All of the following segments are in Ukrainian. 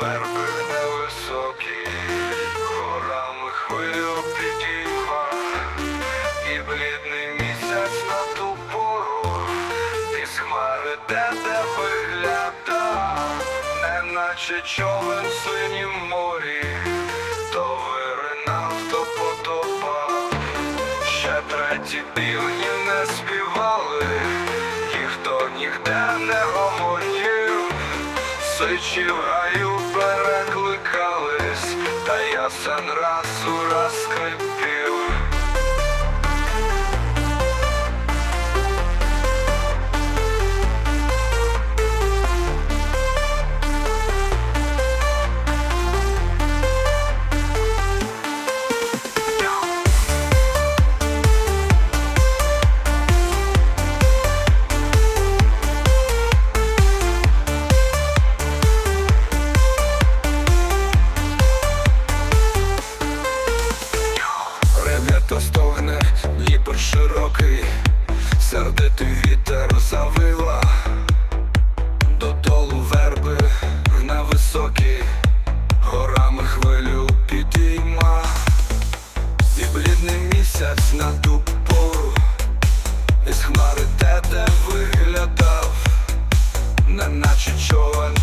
верби невисокі, горами хвилю підійма, і блідний місяць на ту пору, із хмари де де виглядав, неначе човен в синім морі, то виринав, то потопав. Ще треті півні не співали, ніхто ніде не гомонів, сичі в гаю перекликались, та я ясен раз у раз скрипів. Дніпр широкий, сердитий вітер завила, додолу верби на високі, горами хвилю підійма, і блідний місяць на ту пору, із хмари те де виглядав, неначе човен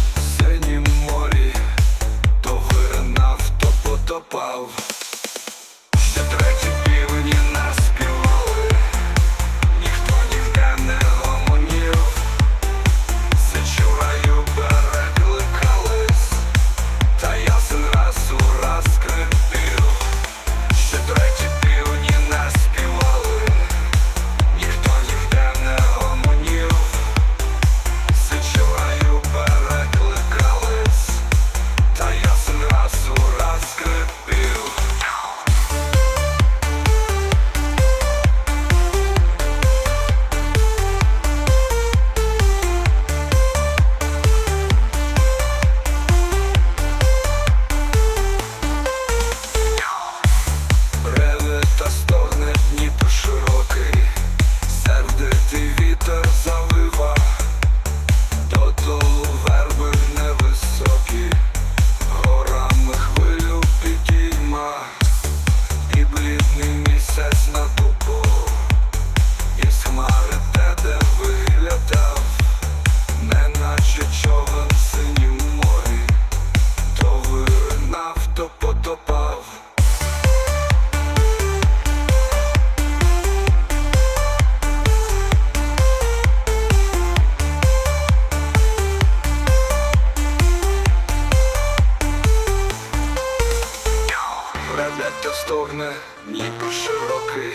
стогне, Дніпро широкий.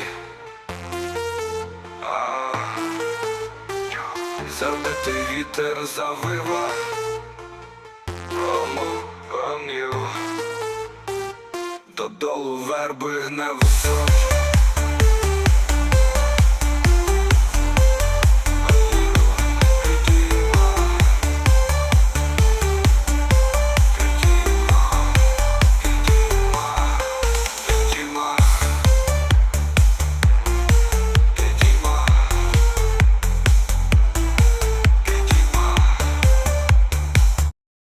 Сердитий вітер завива Рому гомів Додолу верби невисокі